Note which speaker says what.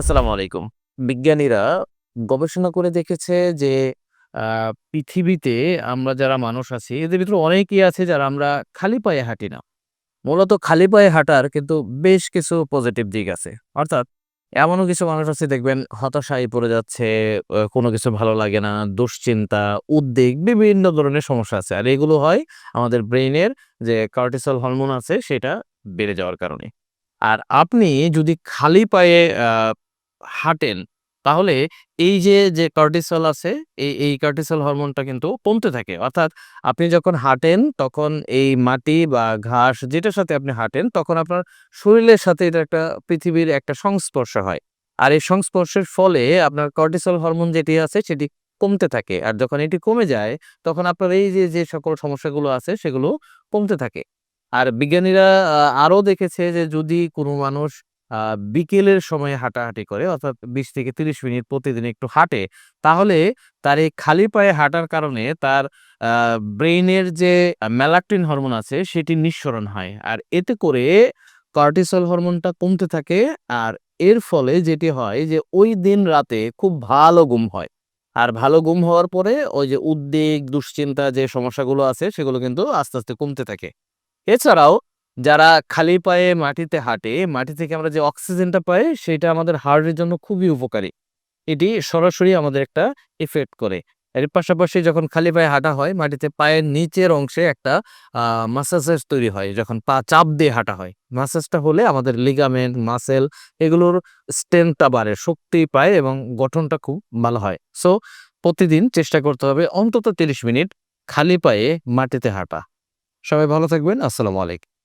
Speaker 1: আসসালামু আলাইকুম। বিজ্ঞানীরা গবেষণা করে দেখেছে যে পৃথিবীতে আমরা যারা মানুষ আছি এদের ভিতরে অনেকেই আছে যারা আমরা খালি পায়ে হাঁটি না। মূলত খালি পায়ে হাঁটার কিন্তু বেশ কিছু পজিটিভ দিক আছে। অর্থাৎ এমনও কিছু মানুষ আছে দেখবেন হতাশায় পড়ে যাচ্ছে, কোনো কিছু ভালো লাগে না, দুশ্চিন্তা, উদ্বেগ বিভিন্ন ধরনের সমস্যা আছে। আর এগুলো হয় আমাদের ব্রেইনের যে কর্টিসল হরমোন আছে সেটা বেড়ে যাওয়ার কারণে। আর আপনি যদি খালি পায়ে হাঁটেন, তাহলে এই যে, যে কর্টিসল আছে, এই, এই কর্টিসল হরমোনটা কিন্তু কমতে থাকে। অর্থাৎ আপনি যখন হাঁটেন তখন এই মাটি বা ঘাস যেটার সাথে আপনি হাঁটেন তখন আপনার শরীরের সাথে এটা একটা পৃথিবীর একটা সংস্পর্শ হয়। আর এই সংস্পর্শের ফলে আপনার কর্টিসল হরমোন যেটি আছে সেটি কমতে থাকে। আর যখন এটি কমে যায় তখন আপনার এই যে, যে সকল সমস্যাগুলো আছে সেগুলো কমতে থাকে। আর বিজ্ঞানীরা আরও দেখেছে যে যদি কোনো মানুষ বিকেলের সময়ে হাঁটাহাঁটি করে অর্থাৎ ২০ থেকে ৩০ মিনিট প্রতিদিন একটু হাঁটে, তাহলে তার এই খালি পায়ে হাঁটার কারণে তার ব্রেইনের যে ম্যালাকটিন হরমোন আছে সেটি নিঃসরণ হয়। আর এতে করে কর্টিসল হরমোনটা কমতে থাকে আর এর ফলে যেটি হয় যে ওই দিন রাতে খুব ভালো ঘুম হয়। আর ভালো ঘুম হওয়ার পরে ওই যে উদ্বেগ, দুশ্চিন্তা যে সমস্যাগুলো আছে সেগুলো কিন্তু আস্তে, আস্তে কমতে থাকে। এছাড়াও যারা খালি পায়ে মাটিতে হাঁটে, মাটি থেকে আমরা যে অক্সিজেনটা পাই সেটা আমাদের হার্টের জন্য খুবই উপকারী। এটি সরাসরি আমাদের একটা ইফেক্ট করে। এর পাশাপাশি যখন খালি পায়ে হাঁটা হয় মাটিতে পায়ের নিচের অংশে একটা মাসাজের তৈরি হয় যখন পা চাপ দিয়ে হাঁটা হয়। মাসাজটা হলে আমাদের লিগামেন্ট, মাসেল এগুলোর স্ট্রেংথটা বাড়ে, শক্তি পায় এবং গঠনটা খুব ভালো হয়। সো প্রতিদিন চেষ্টা করতে হবে অন্তত ৩০ মিনিট খালি পায়ে মাটিতে হাঁটা। সবাই ভালো থাকবেন। আসসালামু আলাইকুম।